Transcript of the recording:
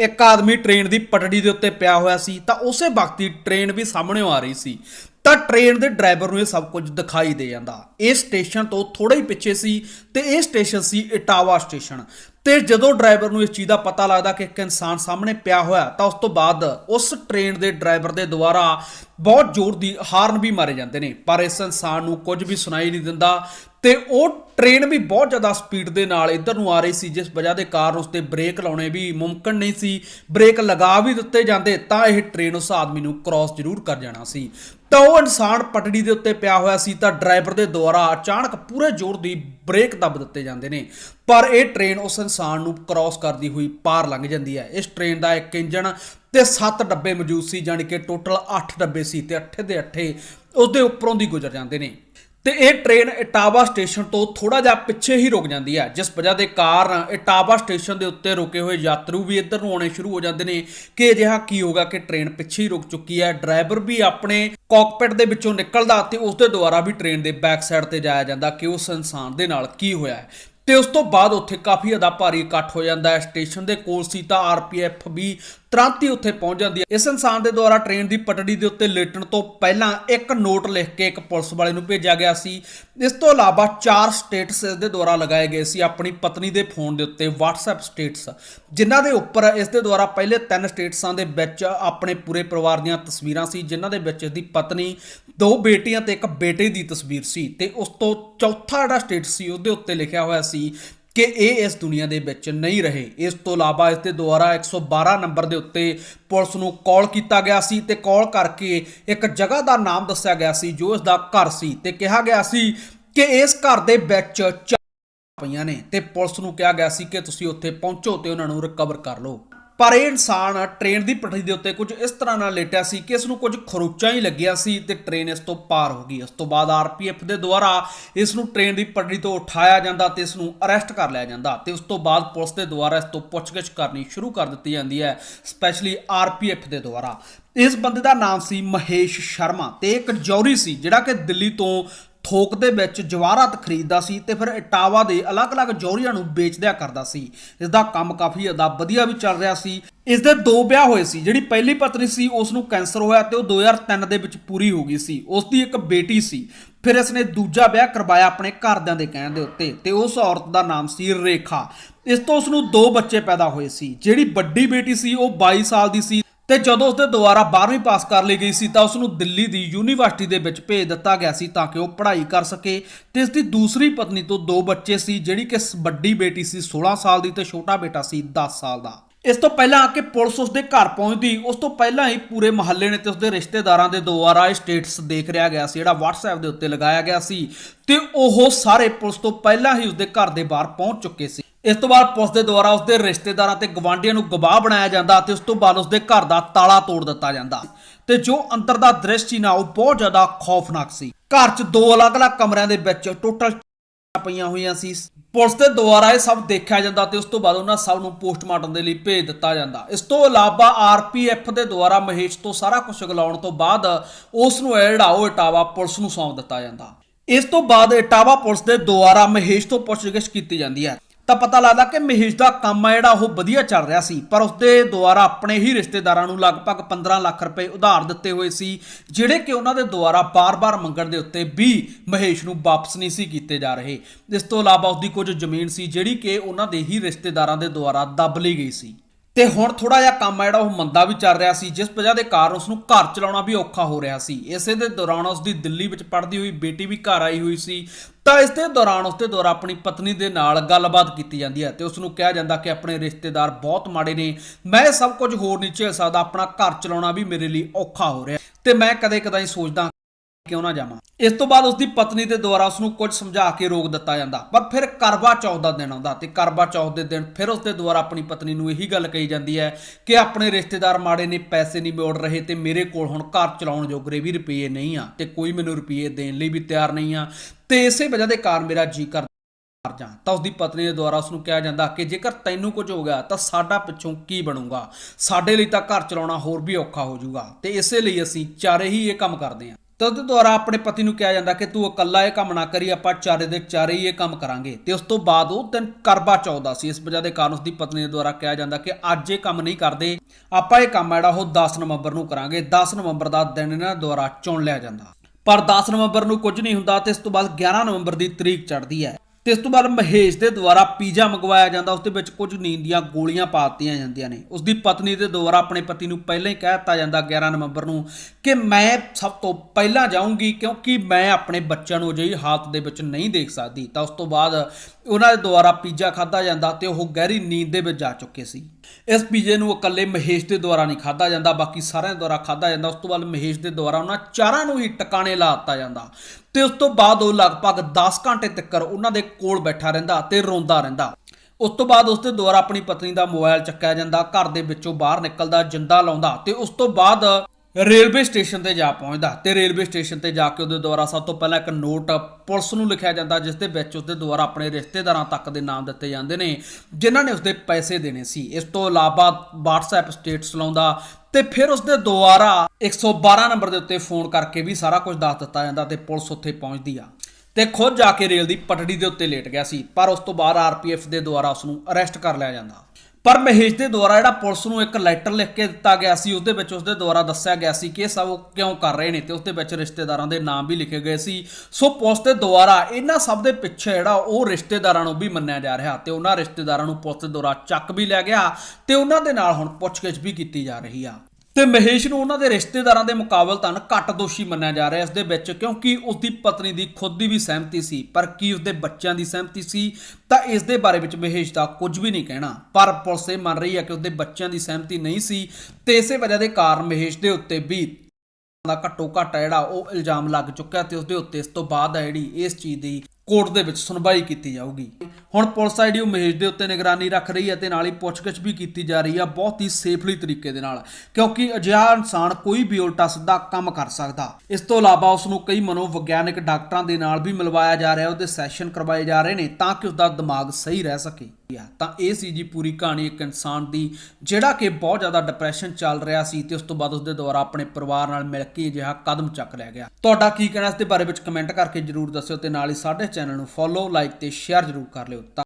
ਇੱਕ ਆਦਮੀ ਟ੍ਰੇਨ ਦੀ ਪਟੜੀ ਦੇ ਉੱਤੇ ਪਿਆ ਹੋਇਆ ਸੀ, ਤਾਂ ਉਸੇ ਵਕਤ ਹੀ ਟ੍ਰੇਨ ਵੀ ਸਾਹਮਣੇ ਆ ਰਹੀ ਸੀ। ਤਾਂ ਟ੍ਰੇਨ ਦੇ ਡਰਾਈਵਰ ਨੂੰ ਇਹ ਸਭ ਕੁਝ ਦਿਖਾਈ ਦੇ ਜਾਂਦਾ। ਇਹ ਸਟੇਸ਼ਨ ਤੋਂ ਥੋੜਾ ਹੀ ਪਿੱਛੇ ਸੀ ਤੇ ਇਹ ਸਟੇਸ਼ਨ ਸੀ ਇਟਾਵਾ ਸਟੇਸ਼ਨ ਤੇ ਜਦੋਂ ਡਰਾਈਵਰ ਨੂੰ ਇਸ ਚੀਜ਼ ਦਾ ਪਤਾ ਲੱਗਦਾ ਕਿ ਇੱਕ ਇਨਸਾਨ ਸਾਹਮਣੇ ਪਿਆ ਹੋਇਆ, ਤਾਂ ਉਸ ਤੋਂ ਬਾਅਦ ਉਸ ਟ੍ਰੇਨ ਦੇ ਡਰਾਈਵਰ ਦੇ ਦੁਆਰਾ ਬਹੁਤ ਜ਼ੋਰ ਦੀ ਹਾਰਨ ਵੀ ਮਾਰੇ ਜਾਂਦੇ ਨੇ। ਪਰ ਇਸ ਇਨਸਾਨ ਨੂੰ ਕੁਝ ਵੀ ਸੁਣਾਈ ਨਹੀਂ ਦਿੰਦਾ ਤੇ ਉਹ ਟ੍ਰੇਨ ਵੀ ਬਹੁਤ ਜ਼ਿਆਦਾ ਸਪੀਡ ਦੇ ਨਾਲ ਇੱਧਰ ਨੂੰ ਆ ਰਹੀ ਸੀ, ਜਿਸ ਵਜ੍ਹਾ ਦੇ ਕਾਰਨ ਉਸ ਤੇ ਬ੍ਰੇਕ ਲਾਉਣੇ ਵੀ ਮੁਮਕਨ ਨਹੀਂ ਸੀ। ਬ੍ਰੇਕ ਲਗਾ ਵੀ ਦਿੱਤੇ ਜਾਂਦੇ, ਤਾਂ ਇਹ ਟ੍ਰੇਨ ਉਸ ਆਦਮੀ ਨੂੰ ਕ੍ਰਾਸ ਜ਼ਰੂਰ ਕਰ ਜਾਣਾ ਸੀ। ਤਾਂ ਉਹ ਇਨਸਾਨ ਪਟੜੀ ਦੇ ਉੱਤੇ ਪਿਆ ਹੋਇਆ ਸੀ ਤਾਂ ਡਰਾਈਵਰ ਦੇ ਦੁਆਰਾ ਅਚਾਨਕ ਪੂਰੇ ਜ਼ੋਰ ਦੀ ਬ੍ਰੇਕ ਦੱਬ ਦਿੱਤੇ ਜਾਂਦੇ ਨੇ। ਪਰ ਇਹ ਟ੍ਰੇਨ ਉਸ ਇਨਸਾਨ ਨੂੰ ਕ੍ਰਾਸ ਕਰਦੀ ਹੋਈ ਪਾਰ ਲੰਘ ਜਾਂਦੀ ਹੈ। ਇਸ ਟ੍ਰੇਨ ਦਾ ਇੱਕ ਇੰਜਣ ਤੇ 7 ਡੱਬੇ ਮੌਜੂਦ ਸੀ, ਜਾਣੀ ਕਿ ਟੋਟਲ 8 ਡੱਬੇ ਸੀ ਤੇ 8 ਦੇ 8 ਦੇ ਉੱਪਰੋਂ ਦੀ ਗੁਜ਼ਰ ਜਾਂਦੇ ਨੇ। ਤੇ ਇਹ ਟ੍ਰੇਨ ਇਟਾਵਾ ਸਟੇਸ਼ਨ ਤੋਂ ਥੋੜਾ ਜਿਹਾ ਪਿੱਛੇ ਹੀ ਰੁਕ ਜਾਂਦੀ ਹੈ, ਜਿਸ ਵਜ੍ਹਾ ਦੇ ਕਾਰਨ ਇਟਾਵਾ ਸਟੇਸ਼ਨ ਦੇ ਉੱਤੇ ਰੁਕੇ ਹੋਏ ਯਾਤਰੂ ਵੀ ਇੱਧਰ ਨੂੰ ਆਉਣੇ ਸ਼ੁਰੂ ਹੋ ਜਾਂਦੇ ਨੇ ਕਿ ਅਜਿਹਾ ਕੀ ਹੋਗਾ ਕਿ ਟ੍ਰੇਨ ਪਿੱਛੇ ਹੀ ਰੁਕ ਚੁੱਕੀ ਹੈ, ਡਰਾਈਵਰ ਵੀ ਆਪਣੇ ਕਾਕਪਿਟ ਦੇ ਵਿੱਚੋਂ ਨਿਕਲਦਾ ਤੇ ਉਸ ਦੇ ਦੁਆਰਾ ਵੀ ਟ੍ਰੇਨ ਦੇ ਬੈਕ ਸਾਈਡ ਤੇ ਜਾਇਆ ਜਾਂਦਾ ਕਿ ਉਸ ਇਨਸਾਨ ਦੇ ਨਾਲ ਕੀ ਹੋਇਆ ਹੈ। ਤੇ ਉਸ ਤੋਂ ਬਾਅਦ ਉੱਥੇ ਕਾਫੀ ਜ਼ਿਆਦਾ ਭਾਰੀ ਇਕੱਠ ਹੋ ਜਾਂਦਾ ਹੈ, ਸਟੇਸ਼ਨ ਦੇ ਕੋਲ ਸੀ ਤਾਂ ਆਰਪੀਐਫ ਵੀ ਤੁਰੰਤ ਹੀ ਉੱਥੇ ਪਹੁੰਚ ਜਾਂਦੀ ਹੈ। ਇਸ ਇਨਸਾਨ ਦੇ ਦੁਆਰਾ ਟ੍ਰੇਨ ਦੀ ਪਟੜੀ ਦੇ ਉੱਤੇ ਲੇਟਣ ਤੋਂ ਪਹਿਲਾਂ ਇੱਕ ਨੋਟ ਲਿਖ ਕੇ ਇੱਕ ਪੁਲਿਸ ਵਾਲੇ ਨੂੰ ਭੇਜਿਆ ਗਿਆ ਸੀ। ਇਸ ਤੋਂ ਇਲਾਵਾ ਚਾਰ ਸਟੇਟਸ ਇਸ ਦੇ ਦੁਆਰਾ ਲਗਾਏ ਗਏ ਸੀ। ਆਪਣੀ ਪਤਨੀ ਦੇ ਫੋਨ ਦੇ ਉੱਤੇ WhatsApp ਸਟੇਟਸ। ਜਿਨ੍ਹਾਂ ਦੇ ਉੱਪਰ ਇਸ ਦੇ ਦੁਆਰਾ ਪਹਿਲੇ ਤਿੰਨ ਸਟੇਟਸਾਂ ਦੇ ਵਿੱਚ ਆਪਣੇ ਪੂਰੇ ਪਰਿਵਾਰ ਦੀਆਂ ਤਸਵੀਰਾਂ ਸੀ, ਜਿਨ੍ਹਾਂ ਦੇ ਵਿੱਚ ਇਸ ਦੀ ਪਤਨੀ, ਦੋ ਬੇਟੀਆਂ ਤੇ ਇੱਕ ਬੇਟੇ ਦੀ ਤਸਵੀਰ ਸੀ। ਤੇ ਉਸ ਤੋਂ ਚੌਥਾ ਜਿਹੜਾ ਸਟੇਟਸ ਸੀ, ਉਹਦੇ ਉੱਤੇ ਲਿਖਿਆ ਹੋਇਆ ਸੀ ਕਿ ਇਹ ਇਸ ਦੁਨੀਆ ਦੇ ਵਿੱਚ ਨਹੀਂ ਰਹੇ। ਇਸ ਤੋਂ ਇਲਾਵਾ ਇਸ ਦੇ ਦੁਆਰਾ 112 ਨੰਬਰ ਦੇ ਉੱਤੇ ਪੁਲਿਸ ਨੂੰ ਕਾਲ ਕੀਤਾ ਗਿਆ ਸੀ ਤੇ ਕਾਲ ਕਰਕੇ ਇੱਕ ਜਗ੍ਹਾ ਦਾ ਨਾਮ ਦੱਸਿਆ ਗਿਆ ਸੀ ਜੋ ਇਸ ਦਾ ਘਰ ਸੀ ਤੇ ਕਿਹਾ ਗਿਆ ਸੀ ਕਿ ਇਸ ਘਰ ਦੇ ਵਿੱਚ ਚਾਰ ਪਈਆਂ ਨੇ ਤੇ ਪੁਲਿਸ ਨੂੰ ਕਿਹਾ ਗਿਆ ਸੀ ਕਿ ਤੁਸੀਂ ਉੱਥੇ ਪਹੁੰਚੋ ਤੇ ਉਹਨਾਂ ਨੂੰ ਰਿਕਵਰ ਕਰ ਲਓ। ਪਰ ਇਹ ਇਨਸਾਨ ਟ੍ਰੇਨ ਦੀ ਪਟੜੀ ਦੇ ਉੱਤੇ ਕੁਝ ਇਸ ਤਰ੍ਹਾਂ ਨਾਲ ਲੇਟਿਆ ਸੀ ਕਿ ਇਸ ਨੂੰ ਕੁਝ ਖਰੋਚਾਂ ਹੀ ਲੱਗਿਆ ਸੀ ਤੇ ਟ੍ਰੇਨ ਇਸ ਤੋਂ ਪਾਰ ਹੋ ਗਈ। ਇਸ ਤੋਂ ਬਾਅਦ ਆਰਪੀਐਫ ਦੇ ਦੁਆਰਾ ਇਸ ਨੂੰ ਟ੍ਰੇਨ ਦੀ ਪਟੜੀ ਤੋਂ ਉਠਾਇਆ ਜਾਂਦਾ ਤੇ ਇਸ ਨੂੰ ਅਰੈਸਟ ਕਰ ਲਿਆ ਜਾਂਦਾ ਤੇ ਉਸ ਤੋਂ ਬਾਅਦ ਪੁਲਿਸ ਦੇ ਦੁਆਰਾ ਇਸ ਤੋਂ ਪੁੱਛਗਿੱਛ ਕਰਨੀ ਸ਼ੁਰੂ ਕਰ ਦਿੱਤੀ ਜਾਂਦੀ ਹੈ, ਸਪੈਸ਼ਲੀ ਆਰਪੀਐਫ ਦੇ ਦੁਆਰਾ। ਇਸ ਬੰਦੇ ਦਾ ਨਾਮ ਸੀ ਮਹੇਸ਼ ਸ਼ਰਮਾ ਤੇ ਇੱਕ ਜੌਰੀ ਸੀ, ਜਿਹੜਾ ਕਿ ਦਿੱਲੀ ਤੋਂ ਥੋਕ ਦੇ ਵਿੱਚ ਜਵਾਹਰਾਤ ਖਰੀਦਦਾ ਸੀ ਤੇ ਫਿਰ ਇਟਾਵਾ ਦੇ ਅਲੱਗ-ਅਲੱਗ ਜੌਹਰੀਆਂ ਨੂੰ ਵੇਚਦਿਆ ਕਰਦਾ ਸੀ। ਇਸ ਦਾ ਕੰਮ ਕਾਫੀ ਜ਼ਿਆਦਾ ਵਧੀਆ ਵੀ ਚੱਲ ਰਿਹਾ ਸੀ। ਇਸ ਦੇ ਦੋ ਵਿਆਹ ਹੋਏ ਸੀ। ਜਿਹੜੀ ਪਹਿਲੀ ਪਤਨੀ ਸੀ ਉਸ ਨੂੰ ਕੈਂਸਰ ਹੋਇਆ ਤੇ ਉਹ 2003 ਦੇ ਵਿੱਚ ਪੂਰੀ ਹੋ ਗਈ ਸੀ। ਉਸ ਦੀ ਇੱਕ ਬੇਟੀ ਸੀ। ਫਿਰ ਇਸ ਨੇ ਦੂਜਾ ਵਿਆਹ ਕਰਵਾਇਆ ਆਪਣੇ ਘਰਦਿਆਂ ਦੇ ਕਹਿਣ ਦੇ ਉੱਤੇ ਤੇ ਉਸ ਔਰਤ ਦਾ ਨਾਮ ਸੀ ਰੇਖਾ। ਇਸ ਤੋਂ ਉਸ ਨੂੰ ਦੋ ਬੱਚੇ ਪੈਦਾ ਹੋਏ ਸੀ। ਜਿਹੜੀ ਵੱਡੀ ਬੇਟੀ ਸੀ, ਉਹ 22 ਸਾਲ ਦੀ ਸੀ ਤੇ ਜਦੋਂ ਉਸਦੇ ਦੁਆਰਾ 12ਵੀਂ ਪਾਸ ਕਰ ਲਈ ਗਈ ਸੀ ਤਾਂ ਉਸ ਨੂੰ ਦਿੱਲੀ ਦੀ ਯੂਨੀਵਰਸਿਟੀ ਦੇ ਵਿੱਚ ਭੇਜ ਦਿੱਤਾ ਗਿਆ ਸੀ ਤਾਂ ਕਿ ਉਹ ਪੜ੍ਹਾਈ ਕਰ ਸਕੇ। ਤੇ ਇਸ ਦੀ ਦੂਸਰੀ ਪਤਨੀ ਤੋਂ ਦੋ ਬੱਚੇ ਸੀ, ਜਿਹੜੀ ਕਿ ਵੱਡੀ ਬੇਟੀ ਸੀ 16 ਸਾਲ ਦੀ ਤੇ ਛੋਟਾ ਬੇਟਾ ਸੀ 10 ਸਾਲ ਦਾ। ਇਸ ਤੋਂ ਪਹਿਲਾਂ ਆ ਕਿ ਪੁਲਿਸ ਉਸਦੇ ਘਰ ਪਹੁੰਚਦੀ। ਉਸ ਤੋਂ ਪਹਿਲਾਂ ਹੀ ਪੂਰੇ ਮਹੱਲੇ ਨੇ ਤੇ ਉਸਦੇ ਰਿਸ਼ਤੇਦਾਰਾਂ ਦੇ ਦੁਆਰਾ ਇਹ ਸਟੇਟਸ ਦੇਖ ਰਿਹਾ ਗਿਆ ਸੀ, ਜਿਹੜਾ WhatsApp ਦੇ ਉੱਤੇ ਲਗਾਇਆ ਗਿਆ ਸੀ। ਤੇ ਉਹ ਸਾਰੇ ਪੁਲਿਸ ਤੋਂ ਪਹਿਲਾਂ ਹੀ ਉਸਦੇ ਘਰ ਦੇ ਬਾਹਰ ਪਹੁੰਚ ਚੁੱਕੇ ਸੀ। ਇਸ ਤੋਂ ਬਾਅਦ ਪੁਲਿਸ ਦੇ ਦੁਆਰਾ ਉਸਦੇ ਰਿਸ਼ਤੇਦਾਰਾਂ ਤੇ ਗਵਾਂਢੀਆਂ ਨੂੰ ਗਵਾਹ ਬਣਾਇਆ ਜਾਂਦਾ ਅਤੇ ਉਸ ਤੋਂ ਬਾਅਦ ਉਸਦੇ ਘਰ ਦਾ ਤਾਲਾ ਤੋੜ ਦਿੱਤਾ ਜਾਂਦਾ। ਤੇ ਜੋ ਅੰਦਰ ਦਾ ਦ੍ਰਿਸ਼ ਸੀ ਨਾ, ਉਹ ਬਹੁਤ ਜ਼ਿਆਦਾ ਖੌਫਨਾਕ ਸੀ। ਘਰ 'ਚ ਦੋ ਅਲੱਗ-ਅਲੱਗ ਕਮਰਿਆਂ ਦੇ ਵਿੱਚ ਟੋਟਲ ਪਈਆਂ ਹੋਈਆਂ ਸੀ। ਪੁਲਿਸ ਦੇ ਦੁਆਰਾ ਇਹ ਸਭ ਦੇਖਿਆ ਜਾਂਦਾ ਤੇ ਉਸ ਤੋਂ ਬਾਅਦ ਉਹਨਾਂ ਸਭ ਨੂੰ ਪੋਸਟਮਾਰਟਮ ਦੇ ਲਈ ਭੇਜ ਦਿੱਤਾ ਜਾਂਦਾ। ਇਸ ਤੋਂ ਇਲਾਵਾ ਆਰਪੀਐਫ ਦੇ ਦੁਆਰਾ ਮਹੇਸ਼ ਤੋਂ ਸਾਰਾ ਕੁਝ ਗਲਾਉਣ ਤੋਂ ਬਾਅਦ ਉਸ ਨੂੰ ਜਿਹੜਾ ਉਹ ਇਟਾਵਾ ਪੁਲਿਸ ਨੂੰ ਸੌਂਪ ਦਿੱਤਾ ਜਾਂਦਾ। ਇਸ ਤੋਂ ਬਾਅਦ ਇਟਾਵਾ ਪੁਲਿਸ ਦੇ ਦੁਆਰਾ ਮਹੇਸ਼ ਤੋਂ ਪੁੱਛਗਿੱਛ ਕੀਤੀ ਜਾਂਦੀ ਹੈ। ਤਾਂ ਪਤਾ ਲੱਗਦਾ ਕਿ ਮਹੇਸ਼ ਦਾ ਕੰਮ ਆ ਜਿਹੜਾ, ਉਹ ਵਧੀਆ ਚੱਲ ਰਿਹਾ ਸੀ। ਪਰ ਉਸਦੇ ਦੁਆਰਾ ਆਪਣੇ ਹੀ ਰਿਸ਼ਤੇਦਾਰਾਂ ਨੂੰ ਲਗਭਗ 15 ਲੱਖ ਰੁਪਏ ਉਧਾਰ ਦਿੱਤੇ ਹੋਏ ਸੀ, ਜਿਹੜੇ ਕਿ ਉਹਨਾਂ ਦੇ ਦੁਆਰਾ ਬਾਰ-ਬਾਰ ਮੰਗਣ ਦੇ ਉੱਤੇ ਵੀ ਮਹੇਸ਼ ਨੂੰ ਵਾਪਸ ਨਹੀਂ ਸੀ ਕੀਤੇ ਜਾ ਰਹੇ। ਇਸ ਤੋਂ ਇਲਾਵਾ ਉਸਦੀ ਕੁਝ ਜ਼ਮੀਨ ਸੀ, ਜਿਹੜੀ ਕਿ ਉਹਨਾਂ ਦੇ ਹੀ ਰਿਸ਼ਤੇਦਾਰਾਂ ਦੇ ਦੁਆਰਾ ਦੱਬ ਲਈ ਗਈ ਸੀ। ਤੇ ਹੁਣ ਥੋੜਾ ਜਿਹਾ ਕੰਮ ਆ ਜਿਹੜਾ, ਉਹ ਮੰਦਾ ਵੀ ਚੱਲ ਰਿਹਾ ਸੀ, ਜਿਸ ਵਜ੍ਹਾ ਦੇ ਕਾਰਨ ਉਸ ਨੂੰ ਘਰ ਚਲਾਉਣਾ ਵੀ ਔਖਾ ਹੋ ਰਿਹਾ ਸੀ। ਇਸੇ ਦੇ ਦੌਰਾਨ ਉਸ ਦੀ ਦਿੱਲੀ ਵਿੱਚ ਪੜ੍ਹਦੀ ਹੋਈ ਬੇਟੀ ਵੀ ਘਰ ਆਈ ਹੋਈ ਸੀ। ਤਾਂ ਇਸ ਦੇ ਦੌਰਾਨ, ਉਸ ਦੇ ਦੁਆਰਾ ਆਪਣੀ ਪਤਨੀ ਦੇ ਨਾਲ ਗੱਲਬਾਤ ਕੀਤੀ ਜਾਂਦੀ ਹੈ ਤੇ ਉਸ ਨੂੰ ਕਿਹਾ ਜਾਂਦਾ ਕਿ ਆਪਣੇ ਰਿਸ਼ਤੇਦਾਰ ਬਹੁਤ ਮਾੜੇ ਨੇ। ਮੈਂ ਇਹ ਸਭ ਕੁਝ ਹੋਰ ਨਹੀਂ ਝੇਲ ਸਕਦਾ, ਆਪਣਾ ਘਰ ਚਲਾਉਣਾ ਵੀ ਮੇਰੇ ਲਈ ਔਖਾ ਹੋ ਰਿਹਾ ਤੇ ਮੈਂ ਕਦੇ-ਕਦਾਈ ਸੋਚਦਾ ਕਿਉਂ ਨਾ ਜਾਵਾਂ? ਇਸ ਤੋਂ ਬਾਅਦ ਉਸ ਦੀ ਪਤਨੀ ਦੇ ਦੁਆਰਾ ਉਸ ਨੂੰ ਕੁਝ ਸਮਝਾ ਕੇ ਰੋਕ ਦਿੱਤਾ ਜਾਂਦਾ। ਪਰ ਫਿਰ ਕਰਵਾ ਚੌਥ ਦਾ ਦਿਨ ਆਉਂਦਾ ਤੇ ਕਰਵਾ ਚੌਥ ਦੇ ਦਿਨ ਫਿਰ ਉਸ ਦੇ ਦੁਆਰਾ ਆਪਣੀ ਪਤਨੀ ਨੂੰ ਇਹੀ ਗੱਲ ਕਹੀ ਜਾਂਦੀ ਹੈ ਕਿ ਆਪਣੇ ਰਿਸ਼ਤੇਦਾਰ ਮਾੜੇ ਨੇ ਪੈਸੇ ਨਹੀਂ ਮੋੜ ਰਹੇ ਤੇ ਮੇਰੇ ਕੋਲ ਹੁਣ ਘਰ ਚਲਾਉਣ ਜੋਗਰੇ ਵੀ ਰੁਪਏ ਨਹੀਂ ਆ ਤੇ ਕੋਈ ਮੈਨੂੰ ਰੁਪਏ ਦੇਣ ਲਈ ਵੀ ਤਿਆਰ ਨਹੀਂ ਆ ਤੇ ਇਸੇ ਵਜ੍ਹਾ ਦੇ ਕਾਰਨ ਮੇਰਾ ਜੀ ਕਰ ਜਾਂ ਤਾਂ ਉਸਦੀ ਪਤਨੀ ਦੇ ਦੁਆਰਾ ਉਸ ਨੂੰ ਕਿਹਾ ਜਾਂਦਾ ਕਿ ਜੇਕਰ ਤੈਨੂੰ ਕੁਝ ਹੋ ਗਿਆ ਤਾਂ ਸਾਡਾ ਪਿੱਛੋਂ ਕੀ ਬਣੂਗਾ? ਸਾਡੇ ਲਈ ਤਾਂ ਘਰ ਚਲਾਉਣਾ ਹੋਰ ਵੀ ਔਖਾ ਹੋ ਜਾਊਗਾ ਤੇ ਇਸੇ ਲਈ ਅਸੀਂ ਚਾਰੇ ਹੀ ਇਹ ਕੰਮ ਕਰਦੇ ਹਾਂ। ਤੇ ਉਹਦੇ ਦੁਆਰਾ ਆਪਣੇ ਪਤੀ ਨੂੰ ਕਿਹਾ ਜਾਂਦਾ ਕਿ ਤੂੰ ਇਕੱਲਾ ਇਹ ਕੰਮ ਨਾ ਕਰੀ, ਆਪਾਂ ਚਾਰੇ ਦੇ ਚਾਰੇ ਹੀ ਇਹ ਕੰਮ ਕਰਾਂਗੇ। ਤੇ ਉਸ ਤੋਂ ਬਾਅਦ ਉਹ ਦਿਨ ਕਰਵਾ ਚੌਥ ਸੀ। ਇਸ ਵਜ੍ਹਾ ਦੇ ਕਾਰਨ ਉਸ ਦੀ ਪਤਨੀ ਦੇ ਦੁਆਰਾ ਕਿਹਾ ਜਾਂਦਾ ਕਿ ਅੱਜ ਇਹ ਕੰਮ ਨਹੀਂ ਕਰਦੇ, ਆਪਾਂ ਇਹ ਕੰਮ ਜਿਹੜਾ ਉਹ 10 ਨਵੰਬਰ ਨੂੰ ਕਰਾਂਗੇ। 10 ਨਵੰਬਰ ਦਾ ਦਿਨ ਇਹਨਾਂ ਦੁਆਰਾ ਚੁਣ ਲਿਆ ਜਾਂਦਾ। ਪਰ 10 ਨਵੰਬਰ ਨੂੰ ਕੁਝ ਨਹੀਂ ਹੁੰਦਾ ਤੇ ਇਸ ਤੋਂ ਬਾਅਦ 11 ਨਵੰਬਰ ਦੀ ਤਰੀਕ ਚੜ੍ਹਦੀ ਹੈ। ਤੇ ਇਸ ਤੋਂ ਬਾਅਦ ਮਹੇਸ਼ ਦੇ ਦੁਆਰਾ ਪੀਜ਼ਾ ਮੰਗਵਾਇਆ ਜਾਂਦਾ, ਉਸ ਦੇ ਵਿੱਚ ਕੁਝ ਨੀਂਦ ਦੀਆਂ ਗੋਲੀਆਂ ਪਾ ਦਿੱਤੀਆਂ ਜਾਂਦੀਆਂ ਨੇ। ਉਸ ਦੀ ਪਤਨੀ ਦੇ ਦੁਆਰਾ ਆਪਣੇ ਪਤੀ ਨੂੰ ਪਹਿਲਾਂ ਹੀ ਕਹਿ ਦਿੱਤਾ ਜਾਂਦਾ 11 ਨਵੰਬਰ ਨੂੰ ਕਿ ਮੈਂ ਸਭ ਤੋਂ ਪਹਿਲਾਂ ਜਾਊਂਗੀ ਕਿਉਂਕਿ ਮੈਂ ਆਪਣੇ ਬੱਚਿਆਂ ਨੂੰ ਅਜਿਹੀ ਹਾਲਤ ਦੇ ਵਿੱਚ ਨਹੀਂ ਦੇਖ ਸਕਦੀ। ਤਾਂ ਉਸ ਤੋਂ ਬਾਅਦ ਉਹਨਾਂ ਦੇ ਦੁਆਰਾ ਪੀਜ਼ਾ ਖਾਧਾ ਜਾਂਦਾ ਤੇ ਉਹ ਗਹਿਰੀ ਨੀਂਦ ਦੇ ਵਿੱਚ ਜਾ ਚੁੱਕੇ ਸੀ। ਇਸ ਪੀਜ਼ੇ ਨੂੰ ਇਕੱਲੇ ਮਹੇਸ਼ ਦੇ ਦੁਆਰਾ ਨਹੀਂ ਖਾਦਾ ਜਾਂਦਾ, ਬਾਕੀ ਸਾਰਿਆਂ ਦੁਆਰਾ ਖਾਦਾ ਜਾਂਦਾ। ਉਸ ਤੋਂ ਬਾਅਦ ਮਹੇਸ਼ ਦੇ ਦੁਆਰਾ ਉਹਨਾਂ ਚਾਰਾਂ ਨੂੰ ਹੀ ਟਿਕਾਣੇ ਲਾ ਦਿੱਤਾ ਜਾਂਦਾ। ਤੇ ਉਸ ਤੋਂ ਬਾਅਦ ਉਹ ਲਗਭਗ 10 ਘੰਟੇ ਤੱਕ ਉਹਨਾਂ ਦੇ ਕੋਲ ਬੈਠਾ ਰਹਿੰਦਾ ਤੇ ਰੋਂਦਾ ਰਹਿੰਦਾ। ਉਸ ਤੋਂ ਬਾਅਦ ਉਸ ਦੇ ਦੁਆਰਾ ਆਪਣੀ ਪਤਨੀ ਦਾ ਮੋਬਾਈਲ ਚੱਕਿਆ ਜਾਂਦਾ, ਘਰ ਦੇ ਵਿੱਚੋਂ ਬਾਹਰ ਨਿਕਲਦਾ, ਜਿੰਦਾ ਲਾਉਂਦਾ ਤੇ ਉਸ ਤੋਂ ਬਾਅਦ ਰੇਲਵੇ ਸਟੇਸ਼ਨ ਤੇ ਜਾ ਪਹੁੰਚਦਾ ਤੇ ਰੇਲਵੇ ਸਟੇਸ਼ਨ ਤੇ ਜਾ ਕੇ ਉਹਦੇ ਦੁਆਰਾ ਸਭ ਤੋਂ ਪਹਿਲਾਂ ਇੱਕ ਨੋਟ ਪੁਲਿਸ ਨੂੰ ਲਿਖਿਆ ਜਾਂਦਾ, ਜਿਸ ਦੇ ਵਿੱਚ ਉਸਦੇ ਦੁਆਰਾ ਆਪਣੇ ਰਿਸ਼ਤੇਦਾਰਾਂ ਤੱਕ ਦੇ ਨਾਮ ਦਿੱਤੇ ਜਾਂਦੇ ਨੇ, ਜਿਨ੍ਹਾਂ ਨੇ ਉਸਦੇ ਪੈਸੇ ਦੇਣੇ ਸੀ। ਇਸ ਤੋਂ ਇਲਾਵਾ WhatsApp ਸਟੇਟਸ ਲਾਉਂਦਾ ਤੇ ਫਿਰ ਉਸਦੇ ਦੁਆਰਾ 112 ਨੰਬਰ ਦੇ ਉੱਤੇ ਫੋਨ ਕਰਕੇ ਵੀ ਸਾਰਾ ਕੁਝ ਦੱਸ ਦਿੱਤਾ ਜਾਂਦਾ ਤੇ ਪੁਲਿਸ ਉੱਥੇ ਪਹੁੰਚਦੀ ਆ। ਤੇ ਖੁਦ ਜਾ ਕੇ ਰੇਲ ਦੀ ਪਟੜੀ ਦੇ ਉੱਤੇ ਲੇਟ ਗਿਆ ਸੀ, ਪਰ ਉਸ ਤੋਂ ਬਾਅਦ ਆਰਪੀਐਫ ਦੇ ਦੁਆਰਾ ਉਸ ਨੂੰ ਅਰੈਸਟ ਕਰ ਲਿਆ ਜਾਂਦਾ। ਪਰ ਮਹੇਸ਼ ਦੇ ਦੁਆਰਾ ਜਿਹੜਾ ਪੁਲਿਸ ਨੂੰ ਇੱਕ ਲੈਟਰ ਲਿਖ ਕੇ ਦਿੱਤਾ ਗਿਆ ਸੀ, ਉਹਦੇ ਵਿੱਚ ਉਸਦੇ ਦੁਆਰਾ ਦੱਸਿਆ ਗਿਆ ਸੀ ਕਿ ਇਹ ਸਭ ਉਹ ਕਿਉਂ ਕਰ ਰਹੇ ਨੇ ਤੇ ਉਸਦੇ ਵਿੱਚ ਰਿਸ਼ਤੇਦਾਰਾਂ ਦੇ ਨਾਮ ਵੀ ਲਿਖੇ ਗਏ ਸੀ। ਸੋ ਪੁਲਿਸ ਦੇ ਦੁਆਰਾ ਇਹਨਾਂ ਸਭ ਦੇ ਪਿੱਛੇ ਜਿਹੜਾ ਉਹ ਰਿਸ਼ਤੇਦਾਰਾਂ ਨੂੰ ਵੀ ਮੰਨਿਆ ਜਾ ਰਿਹਾ ਤੇ ਉਹਨਾਂ ਰਿਸ਼ਤੇਦਾਰਾਂ ਨੂੰ ਪੁਲਿਸ ਦੇ ਦੁਆਰਾ ਚੱਕ ਵੀ ਲਿਆ ਗਿਆ ਤੇ ਉਹਨਾਂ ਦੇ ਨਾਲ ਹੁਣ ਪੁੱਛਗਿੱਛ ਵੀ ਕੀਤੀ ਜਾ ਰਹੀ ਆ। ਤੇ ਮਹੇਸ਼ ਨੂੰ ਉਹਨਾਂ ਦੇ ਰਿਸ਼ਤੇਦਾਰਾਂ ਦੇ ਮੁਕਾਬਲਤਨ ਘੱਟ ਦੋਸ਼ੀ ਮੰਨਿਆ ਜਾ ਰਿਹਾ ਇਸ ਦੇ ਵਿੱਚ, ਕਿਉਂਕਿ ਉਸ ਦੀ ਪਤਨੀ ਦੀ ਖੁਦ ਦੀ ਵੀ ਸਹਿਮਤੀ ਸੀ, ਪਰ ਕੀ ਉਸ ਦੇ ਬੱਚਿਆਂ ਦੀ ਸਹਿਮਤੀ ਸੀ, ਤਾਂ ਇਸ ਦੇ ਬਾਰੇ ਵਿੱਚ ਮਹੇਸ਼ ਦਾ ਕੁਝ ਵੀ ਨਹੀਂ ਕਹਿਣਾ। ਪਰ ਪੁਲਿਸ ਇਹ ਮੰਨ ਰਹੀ ਹੈ ਕਿ ਉਸ ਦੇ ਬੱਚਿਆਂ ਦੀ ਸਹਿਮਤੀ ਨਹੀਂ ਸੀ, ਤੇ ਇਸੇ ਵਜ੍ਹਾ ਦੇ ਕਾਰਨ ਮਹੇਸ਼ ਦੇ ਉੱਤੇ ਵੀ ਦਾ ਘੱਟੋ ਘੱਟ ਜਿਹੜਾ ਉਹ ਇਲਜ਼ਾਮ ਲੱਗ ਚੁੱਕਿਆ ਤੇ ਉਸ ਦੇ ਉੱਤੇ ਇਸ ਤੋਂ ਬਾਅਦ ਹੈ ਜਿਹੜੀ ਇਸ ਚੀਜ਼ ਦੀ ਕੋਰਟ ਦੇ ਵਿੱਚ ਸੁਣਵਾਈ ਕੀਤੀ ਜਾਊਗੀ। ਹੁਣ ਪੁਲਿਸ ਆ ਜਿਹੜੀ ਉਹ ਮਹੇਸ਼ ਦੇ ਉੱਤੇ ਨਿਗਰਾਨੀ ਰੱਖ ਰਹੀ ਹੈ ਤੇ ਨਾਲ ਹੀ ਪੁੱਛਗਿੱਛ ਵੀ ਕੀਤੀ ਜਾ ਰਹੀ ਹੈ ਬਹੁਤ ਹੀ ਸੇਫਲੀ ਤਰੀਕੇ ਦੇ ਨਾਲ, ਕਿਉਂਕਿ ਅਜਿਹਾ ਇਨਸਾਨ ਕੋਈ ਵੀ ਉਲਟਾ ਸਿੱਧਾ ਕੰਮ ਕਰ ਸਕਦਾ। ਇਸ ਤੋਂ ਇਲਾਵਾ ਉਸ ਨੂੰ ਕਈ ਮਨੋਵਿਗਿਆਨਕ ਡਾਕਟਰਾਂ ਦੇ ਨਾਲ ਵੀ ਮਿਲਵਾਇਆ ਜਾ ਰਿਹਾ, ਉਹਦੇ ਸੈਸ਼ਨ ਕਰਵਾਏ ਜਾ ਰਹੇ ਨੇ ਤਾਂ ਕਿ ਉਸ ਦਾ ਦਿਮਾਗ ਸਹੀ ਰਹਿ ਸਕੇ। ਤਾਂ ਇਹ ਸੀ ਜੀ ਪੂਰੀ ਕਹਾਣੀ ਇੱਕ ਇਨਸਾਨ ਦੀ, ਜਿਹੜਾ ਕਿ ਬਹੁਤ ਜ਼ਿਆਦਾ ਡਿਪਰੈਸ਼ਨ ਚੱਲ ਰਿਹਾ ਸੀ ਤੇ ਉਸ ਤੋਂ ਬਾਅਦ ਉਸਦੇ ਦੁਆਰਾ ਆਪਣੇ ਪਰਿਵਾਰ ਨਾਲ ਮਿਲ ਕੇ ਅਜਿਹਾ ਕਦਮ ਚੱਕ ਲਿਆ ਗਿਆ। ਤੁਹਾਡਾ ਕੀ ਕਹਿਣਾ ਇਸ ਦੇ ਬਾਰੇ ਵਿੱਚ ਕਮੈਂਟ ਕਰਕੇ ਜਰੂਰ ਦੱਸਿਓ ਤੇ ਨਾਲ ਹੀ ਸਾਡੇ ਚੈਨਲ ਨੂੰ ਫੋਲੋ ਲਾਈਕ ਤੇ ਸ਼ੇਅਰ ਜਰੂਰ ਕਰ ਲਿਓ। ਤਾਂ